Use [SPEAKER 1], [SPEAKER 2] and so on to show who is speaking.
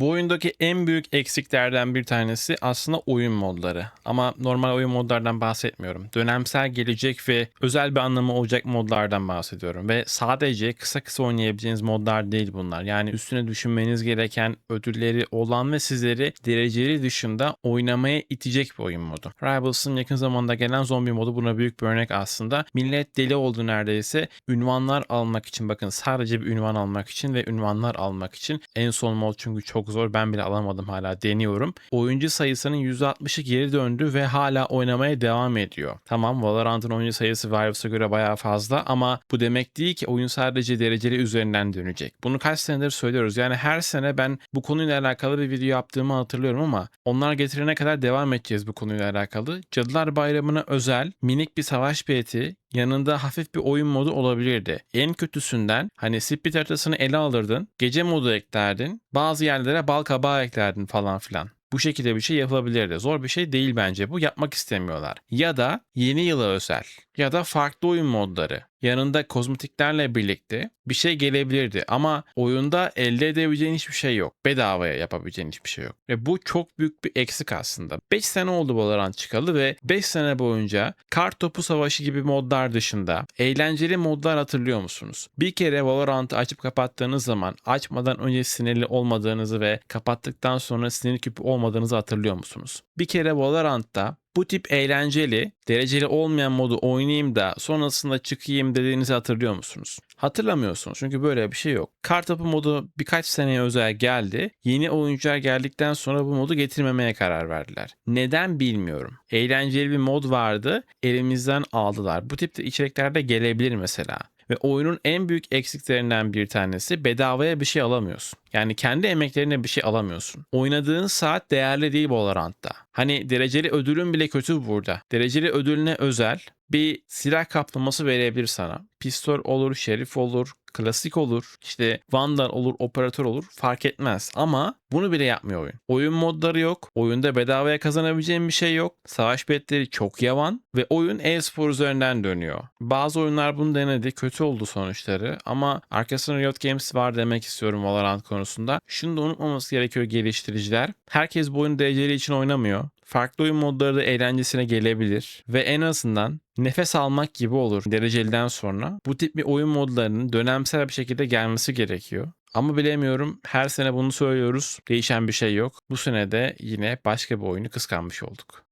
[SPEAKER 1] Bu oyundaki en büyük eksiklerden bir tanesi aslında oyun modları. Ama normal oyun modlardan bahsetmiyorum. Dönemsel gelecek ve özel bir anlamı olacak modlardan bahsediyorum. Ve sadece kısa kısa oynayabileceğiniz modlar değil bunlar. Yani üstüne düşünmeniz gereken ödülleri olan ve sizleri dereceli dışında oynamaya itecek bir oyun modu. Rivals'ın yakın zamanda gelen zombi modu buna büyük bir örnek aslında. Millet deli oldu neredeyse. Ünvanlar almak için bakın sadece bir ünvan almak için ve ünvanlar almak için. En son mod çünkü çok zor. Ben bile alamadım hala deniyorum. Oyuncu sayısının %60'ı geri döndü ve hala oynamaya devam ediyor. Tamam Valorant'ın oyuncu sayısı Rivals'a göre bayağı fazla ama bu demek değil ki oyun sadece dereceli üzerinden dönecek. Bunu kaç senedir söylüyoruz. Yani her sene ben bu konuyla alakalı bir video yaptığımı hatırlıyorum ama onlar getirene kadar devam edeceğiz bu konuyla alakalı. Cadılar Bayramı'na özel minik bir savaş bileti yanında hafif bir oyun modu olabilirdi. En kötüsünden hani split haritasını ele alırdın, gece modu eklerdin, bazı yerlere bal kabağı eklerdin falan filan. Bu şekilde bir şey yapılabilirdi. Zor bir şey değil bence bu. Yapmak istemiyorlar. Ya da yeni yıla özel ya da farklı oyun modları. Yanında kozmetiklerle birlikte bir şey gelebilirdi ama oyunda elde edebileceğin hiçbir şey yok. Bedavaya yapabileceğin hiçbir şey yok. Ve bu çok büyük bir eksik aslında. 5 sene oldu Valorant çıkalı ve 5 sene boyunca kar topu savaşı gibi modlar dışında eğlenceli modlar hatırlıyor musunuz? Bir kere Valorant'ı açıp kapattığınız zaman açmadan önce sinirli olmadığınızı ve kapattıktan sonra sinir küpü olmadığınızı hatırlıyor musunuz? Bir kere Valorant'ta bu tip eğlenceli, dereceli olmayan modu oynayayım da sonrasında çıkayım dediğinizi hatırlıyor musunuz? Hatırlamıyorsunuz çünkü böyle bir şey yok. Kartopu modu birkaç seneye özel geldi. Yeni oyuncular geldikten sonra bu modu getirmemeye karar verdiler. Neden bilmiyorum. Eğlenceli bir mod vardı, elimizden aldılar. Bu tip de içeriklerde gelebilir mesela. Ve oyunun en büyük eksiklerinden bir tanesi bedavaya bir şey alamıyorsun. Yani kendi emeklerine bir şey alamıyorsun. Oynadığın saat değerli değil Valorant'ta. Hani dereceli ödülün bile kötü burada. Dereceli ödülüne özel bir silah kaplaması verebilir sana. Pistol olur, şerif olur, klasik olur, işte vandal olur, operatör olur fark etmez. Ama bunu bile yapmıyor oyun. Oyun modları yok. Oyunda bedavaya kazanabileceğin bir şey yok. Savaş betleri çok yavan ve oyun e-spor üzerinden dönüyor. Bazı oyunlar bunu denedi. Kötü oldu sonuçları ama arkasında Riot Games var demek istiyorum Valorant konusunda. Şunu da unutmaması gerekiyor geliştiriciler. Herkes bu oyunu dereceli için oynamıyor. Farklı oyun modları da eğlencesine gelebilir ve en azından nefes almak gibi olur dereceliden sonra. Bu tip bir oyun modlarının dönemsel bir şekilde gelmesi gerekiyor. Ama bilemiyorum her sene bunu söylüyoruz. Değişen bir şey yok. Bu sene de yine başka bir oyunu kıskanmış olduk.